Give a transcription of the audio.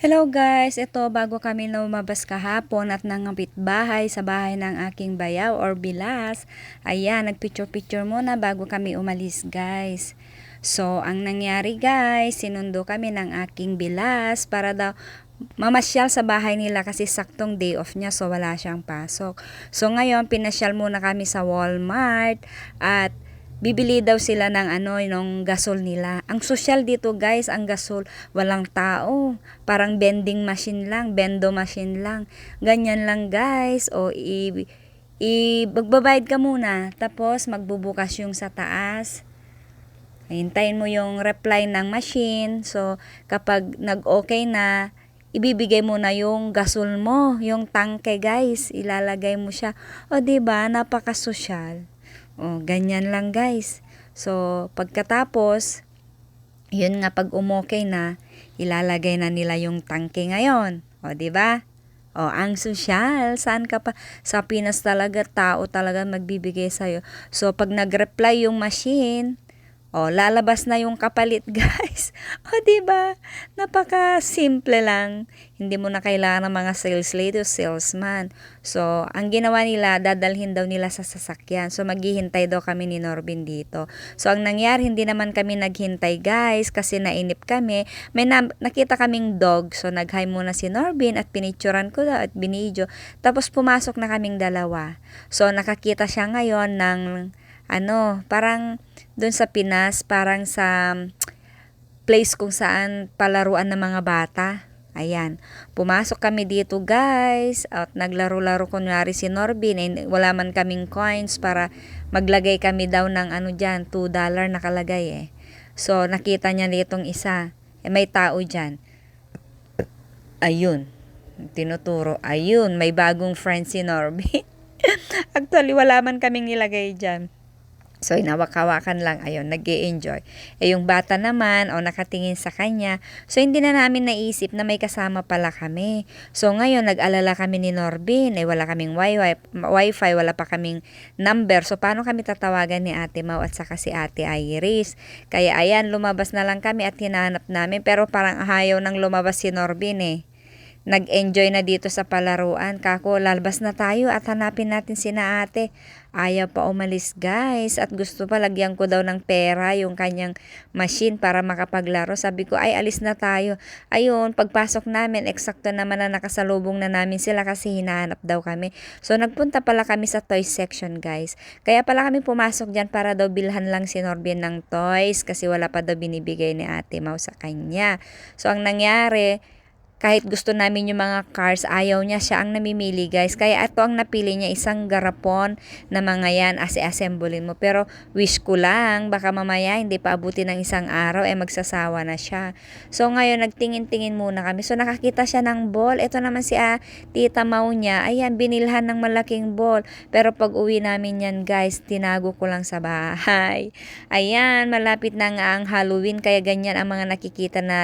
Hello guys, ito bago kami lumabas kahapon at nangapit bahay sa bahay ng aking bayaw or bilas. Ayan, nagpicture-picture muna bago kami umalis guys. So, ang nangyari guys, sinundo kami ng aking bilas para daw mamasyal sa bahay nila kasi saktong day off niya so wala siyang pasok. So ngayon, pinasyal muna kami sa Walmart at bibili daw sila ng ano, ng gasol nila. Ang social dito guys, ang gasol, walang tao. Parang vending machine lang, bendo machine lang. Ganyan lang guys. O i, i magbabayad ka muna. Tapos magbubukas yung sa taas. Hintayin mo yung reply ng machine. So, kapag nag-okay na, ibibigay mo na yung gasol mo, yung tangke guys. Ilalagay mo siya. O, ba diba? Napaka-social. O, ganyan lang guys. So, pagkatapos, yun nga pag umokay na, ilalagay na nila yung tangke ngayon. O, di ba? O, ang social, saan ka pa? Sa Pinas talaga, tao talaga magbibigay sa'yo. So, pag nag-reply yung machine, o, lalabas na yung kapalit, guys. O, di ba? Napaka-simple lang. Hindi mo na kailangan ng mga sales lady o salesman. So, ang ginawa nila, dadalhin daw nila sa sasakyan. So, maghihintay daw kami ni Norbin dito. So, ang nangyari, hindi naman kami naghintay, guys, kasi nainip kami. May na- nakita kaming dog. So, nag-hi muna si Norbin at pinicturan ko daw at binidyo. Tapos, pumasok na kaming dalawa. So, nakakita siya ngayon ng ano, parang doon sa Pinas, parang sa place kung saan palaruan ng mga bata. Ayan. Pumasok kami dito guys. At naglaro-laro kunwari si Norbin. Eh, wala man kaming coins para maglagay kami daw ng ano dyan. 2 dollar nakalagay eh. So nakita niya ditong isa. Eh, may tao dyan. Ayun. Tinuturo. Ayun. May bagong friend si Norbin. Actually wala man kaming nilagay dyan. So, inawak-hawakan lang, ayun, nag enjoy Eh, yung bata naman, o nakatingin sa kanya, so hindi na namin naisip na may kasama pala kami. So, ngayon, nag-alala kami ni Norbin, eh, wala kaming wifi, wifi, wala pa kaming number. So, paano kami tatawagan ni Ate Mau at saka si Ate Iris? Kaya, ayan, lumabas na lang kami at hinanap namin, pero parang ayaw nang lumabas si Norbin eh nag-enjoy na dito sa palaruan. Kako, lalabas na tayo at hanapin natin si na ate. Ayaw pa umalis guys at gusto pa lagyan ko daw ng pera yung kanyang machine para makapaglaro. Sabi ko ay alis na tayo. Ayun, pagpasok namin, eksakto naman na nakasalubong na namin sila kasi hinahanap daw kami. So nagpunta pala kami sa toys section guys. Kaya pala kami pumasok dyan para daw bilhan lang si Norbin ng toys kasi wala pa daw binibigay ni ate Mau sa kanya. So ang nangyari, kahit gusto namin yung mga cars, ayaw niya siya ang namimili guys. Kaya ito ang napili niya, isang garapon na mga yan, ase-assemblein mo. Pero wish ko lang, baka mamaya hindi pa abutin ng isang araw, eh magsasawa na siya. So ngayon, nagtingin-tingin muna kami. So nakakita siya ng ball. Ito naman si ah, tita Mau niya. Ayan, binilhan ng malaking ball. Pero pag uwi namin yan guys, tinago ko lang sa bahay. Ayan, malapit na nga ang Halloween, kaya ganyan ang mga nakikita natin